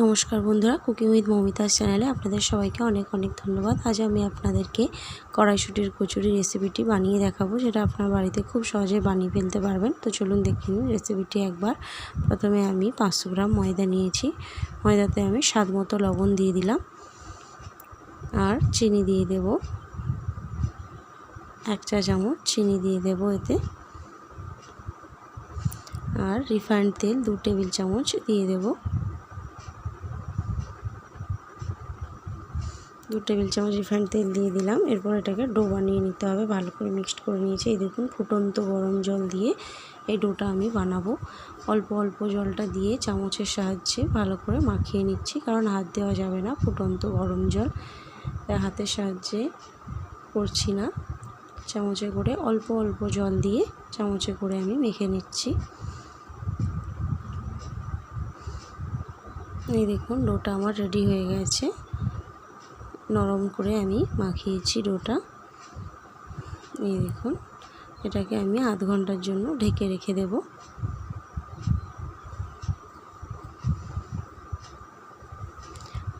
নমস্কার বন্ধুরা cooking with মমিতাস চ্যানেলে আপনাদের সবাইকে অনেক অনেক ধন্যবাদ। আজ আমি আপনাদেরকে কড়াইশুটির কচুরি রেসিপিটি বানিয়ে দেখাবো, যেটা আপনার বাড়িতে খুব সহজে বানিয়ে ফেলতে পারবেন। তো চলুন দেখে নিন রেসিপিটি একবার। প্রথমে আমি পাঁচশো গ্রাম ময়দা নিয়েছি। ময়দাতে আমি স্বাদ মতো লবণ দিয়ে দিলাম। আর চিনি দিয়ে দেব। এক চা চামচ চিনি দিয়ে দেব এতে। আর রিফাইন্ড তেল দু টেবিল চামচ দিয়ে দেবো। দু টেবিল চামচ রিফাইন্ড তেল দিয়ে দিলাম। এরপর এটাকে ডো বানিয়ে নিতে হবে। ভালো করে মিক্সড করে নিয়েছি। এই দেখুন, ফুটন্ত গরম জল দিয়ে এই ডোটা আমি বানাবো। অল্প অল্প জলটা দিয়ে চামচের সাহায্যে ভালো করে মাখিয়ে নিচ্ছি, কারণ হাত দেওয়া যাবে না ফুটন্ত গরম জল। হাতের সাহায্যে করছি না। চামচে করে অল্প অল্প জল দিয়ে চামচে করে আমি মেখে নিচ্ছি। এই দেখুন, ডোটা আমার রেডি হয়ে গেছে। নরম করে আমি মাখিয়েছি ডোটা। এই দেখুন, এটাকে আমি আধ ঘণ্টার জন্য ঢেকে রেখে দেব।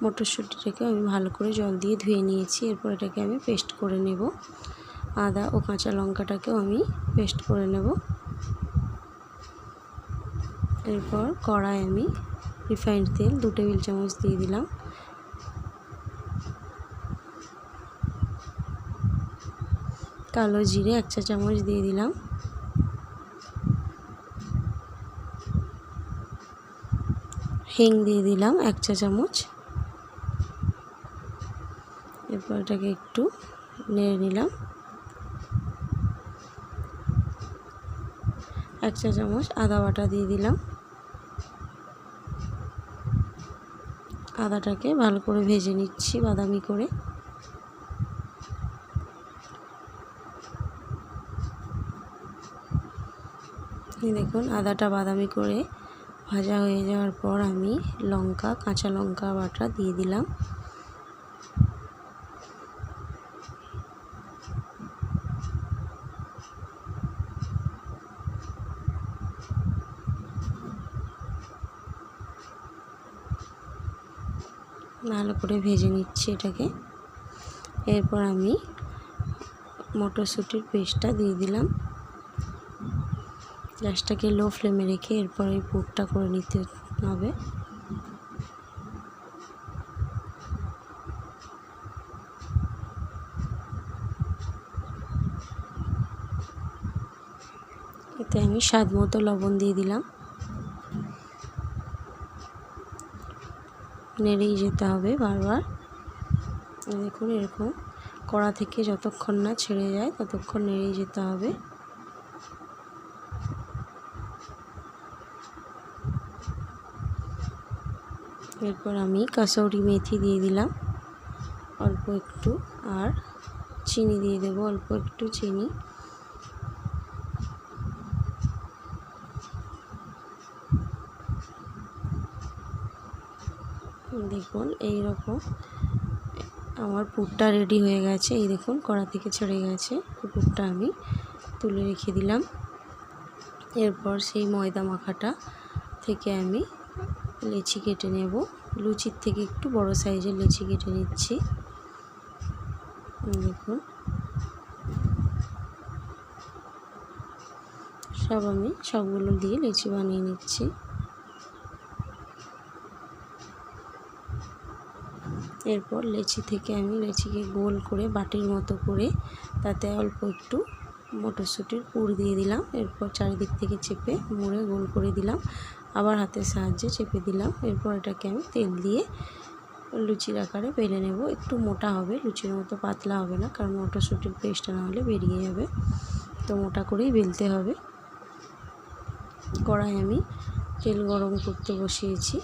মটরশুঁটিটাকে আমি ভালো করে জল দিয়ে ধুয়ে নিয়েছি, এরপর এটাকে আমি পেস্ট করে নেব। আদা ও কাঁচা লঙ্কাটাকেও আমি পেস্ট করে নেব। এরপর কড়াই আমি রিফাইন্ড তেল, দু টেবিল চামচ দিয়ে দিলাম। কালো জিরে এক চা চামচ দিয়ে দিলাম। হিং দিয়ে দিলাম এক চা চামচ। এরপর এটাকে একটু নেড়ে নিলাম। এক চা চামচ আদা বাটা দিয়ে দিলাম। আদাটাকে ভালো করে ভেজে নিচ্ছি বাদামি করে। দেখুন আদাটা বাদামি করে ভাজা হয়ে যাওয়ার পর আমি লঙ্কা, কাঁচা লঙ্কা বাটা দিয়ে দিলাম। ভালো করে ভেজে নিচ্ছি এটাকে। এরপর আমি মটরশুঁটির পেস্টটা দিয়ে দিলাম। গ্যাসটাকে লো ফ্লেমে রেখে এরপর এই পুরটা করে নিতে হবে। এতে আমি স্বাদ মতো লবণ দিয়ে দিলাম। নেড়েই যেতে হবে বারবার। দেখুন এরকম কড়া থেকে যতক্ষণ না ছেড়ে যায় ততক্ষণ নেড়েই যেতে হবে। এরপর আমি কাসৌরি মেথি দিয়ে দিলাম। অল্প একটু। আর চিনি দিয়ে দেব, অল্প একটু চিনি। দেখুন এই রকম আমার পুরটা রেডি হয়ে গেছে। এই দেখুন, কড়া থেকে ছেড়ে গেছে। পুরটা আমি তুলে রেখে দিলাম। এরপর সেই ময়দা মাখাটা থেকে আমি লেচি কেটে নেব। লুচির থেকে একটু বড় সাইজের লেচি কেটে নিচ্ছি। দেখুন। সব আমি সবগুলো দিয়ে লেচি বানিয়ে নিচ্ছি। এরপর লেচি থেকে আমি লেচিকে গোল করে বাটির মতো করে তাতে অল্প একটু মটরশুঁটির পুর দিয়ে দিলাম। এরপর চারিদিক থেকে চেপে মুড়ে গোল করে দিলাম। আবার হাতের সাহায্যে চেপে দিলাম। এরপর এটাকে আমি তেল দিয়ে লুচির আকারে বেলে নেব। একটু মোটা হবে, লুচির মতো পাতলা হবে না, কারণ মটরশুঁটির পেস্টটা না হলে বেরিয়ে যাবে। তো মোটা করেই বেলতে হবে। কড়াই আমি তেল গরম করতে বসিয়েছি।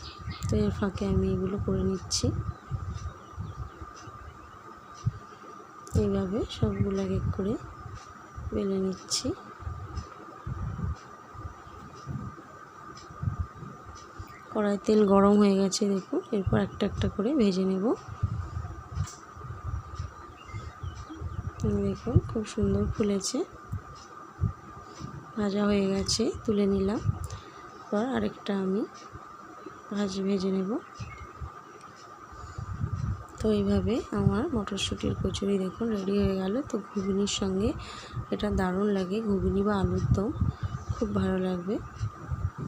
তো এর ফাঁকে আমি এগুলো করে নিচ্ছি। এইভাবে সবগুলো এক করে বেলে নিচ্ছি। কড়াই তেল গরম হয়ে গেছে, দেখুন। এরপর একটা একটা করে ভেজে নেব। দেখুন, খুব সুন্দর ফুলেছে। ভাজা হয়ে গেছে, তুলে নিলাম। এবার আরেকটা আমি ভাজি, ভেজে নেব। এইভাবে আমার মটরশুঁটির কচুরি দেখুন, রেডি হয়ে গেল। তো ঘুগনির সঙ্গে এটা দারুণ লাগে, ঘুগনি বা আলুর দম, খুব ভালো লাগবে।